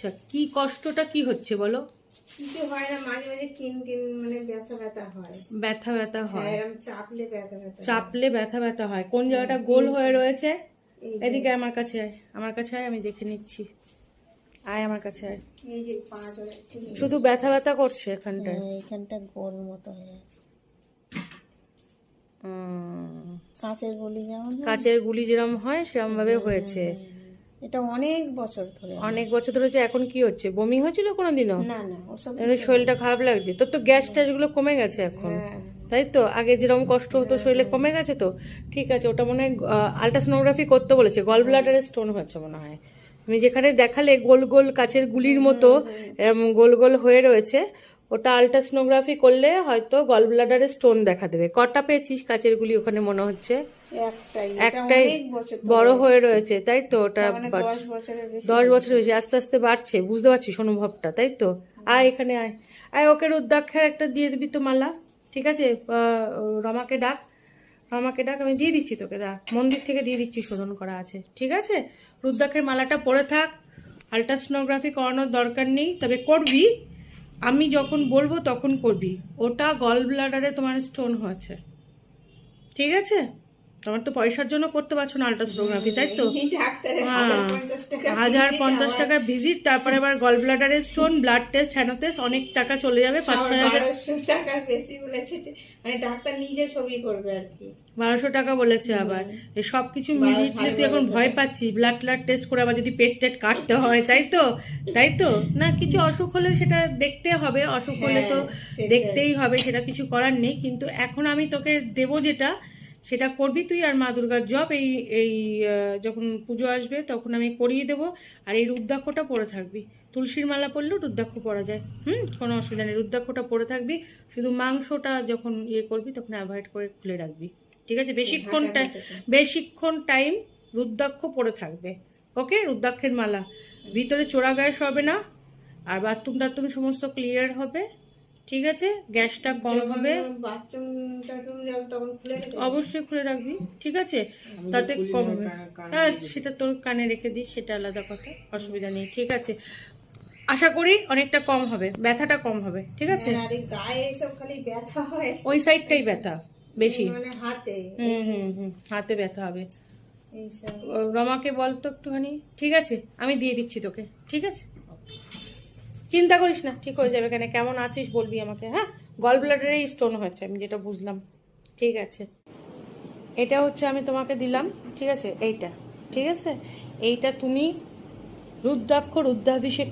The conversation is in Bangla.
আচ্ছা কি কষ্টটা কি হচ্ছে বলো? কিছু হয় না মাঝে মাঝে কিন কিন মানে ব্যথা ব্যথা হয়। ব্যথা ব্যথা হ্যাঁ। হয় চাপলে ব্যথা ব্যথা হয়। চাপলে ব্যথা ব্যথা হয়। কোন জায়গাটা গোল হয়ে রয়েছে? এদিকে আমার কাছে আয় আমার কাছে আয় আমি দেখে নিচ্ছি। আয় আমার কাছে আয়। এই যে। শুধু ব্যথা ব্যথা করছে এখানটায়? হ্যাঁ, এখানটা গোল মতো হয়ে আছে। কাঁচের গলি যেমন হয়, কাচের গুলি যেরকম হয় সেরকম ভাবে হয়েছে। এটা অনেক বছর ধরে অনেক বছর ধরে এখন কি হচ্ছে? বমি হয়েছিল কোনোদিনও? না না শরীরটা খারাপ লাগছে। তোর তো গ্যাস ট্যাসগুলো কমে গেছে এখন। হ্যাঁ। তাই তো? আগে যেরকম কষ্ট হতো শরীরে কমে গেছে তো? ঠিক আছে ওটা মনে হয় আলট্রাসোনোগ্রাফি করতে বলেছে। গল ব্লাডারে স্টোন হচ্ছে মনে হয়। তুমি যেখানে দেখালে গোল গোল কাচের গুলির মতো গোল গোল হয়ে রয়েছে ওটা আলট্রাসোনোগ্রাফি করলে হয়তো গল ব্লাডারে স্টোন দেখা দেবে। কটা পেয়েছিস কাচের গুলি ওখানে মনে হচ্ছে? একটাই। বড় হয়ে রয়েছে তাই তো? ওটা মানে। দশ বছর বেশি আস্তে আস্তে বাড়ছে বুঝতে পারছিস অনুভবটা তাই তো? আয় এখানে আয়। আয় ওকে রুদ্রাক্ষের একটা দিয়ে দিবি তো মালা ঠিক আছে? রমাকে ডাক রমাকে ডাক আমি দিয়ে দিচ্ছি তোকে ডাক মন্দির থেকে দিয়ে দিচ্ছি শোধন করা আছে ঠিক আছে? রুদ্রাক্ষের মালাটা পরে থাক আলট্রাসোনোগ্রাফি করানোর দরকার নেই তবে করবি আমি যখন বলব তখন করবি। ওটা গল ব্লাডারে তোমার স্টোন হয়েছে। ঠিক আছে? তোমার তো পয়সার জন্য করতে পারছ না আলট্রাসোনোগ্রাফি তাই তো? হ্যাঁ, হাজার পঞ্চাশ টাকা ভিজিট তারপরে আবার গল ব্লাডারে স্টোন ব্লাড টেস্ট হ্যানো টেস্ট অনেক টাকা চলে যাবে পাঁচ ছয় হাজার টাকার বেশি বলেছে মানে ডাক্তার নিজে ছবি করবে আর কি। বারোশো টাকা বলেছে আবার। এই সব কিছু মিলিয়ে তুই এখন ভয় পাচ্ছি ব্লাড ট্লাড টেস্ট করে আবার যদি পেট টেট কাটতে হয় তাই তো? তাই তো? না কিছু অসুখ হলে সেটা দেখতে হবে অসুখ হলে তো দেখতেই হবে সেটা কিছু করার নেই। কিন্তু এখন আমি তোকে দেবো যেটা সেটা করবি তুই আর মা দুর্গার জব এই এই যখন পুজো আসবে তখন আমি করিয়ে দেবো। আর এই রুদ্রাক্ষটা পরে থাকবি। তুলসীর মালা পরলেও রুদ্রাক্ষ পরা যায়। হুম? কোনো অসুবিধা নেই। রুদ্রাক্ষটা পরে থাকবি। শুধু মাংসটা যখন ইয়ে করবি তখন অ্যাভয়েড করে খুলে রাখবি। ঠিক আছে? বেশিক্ষণ টাইম বেশিক্ষণ টাইম রুদ্রাক্ষ পরে থাকবে। ওকে? রুদ্রাক্ষের মালা। ভিতরে চোরা গ্যাস হবে না। আর বাথরুম টাথরুম সমস্ত ক্লিয়ার হবে। ঠিক আছে? গ্যাসটা কম হবে। অবশ্যই খুলে রাখবি ঠিক আছে? তাতে কম হবে। হ্যাঁ সেটা তোর কানে রেখে দিস সেটা আলাদা কথা অসুবিধা নেই ঠিক আছে? আশা করি অনেকটা কম হবে ব্যথাটা কম হবে ঠিক আছে? গায়ে এসব খালি ব্যথা হয়। ওই সাইডটাই ব্যথা বেশি। মানে হাতে। হুম হুম হুম হাতে ব্যথা হবে। ও, রমাকে বল তো একটুখানি ঠিক আছে? আমি দিয়ে দিচ্ছি তোকে ঠিক আছে? চিন্তা করিস না, ঠিক হয়ে যাবে কেন কেমন আছিস বলবি আমাকে হ্যাঁ? গল ব্লাডারে স্টোন হয়েছে, আমি যেটা বুঝলাম। ঠিক আছে। এটা হচ্ছে আমি তোমাকে দিলাম, ঠিক আছে? এইটা, ঠিক আছে? এইটা তুমি রুদ্রাক্ষ, রুদ্রাভিষেক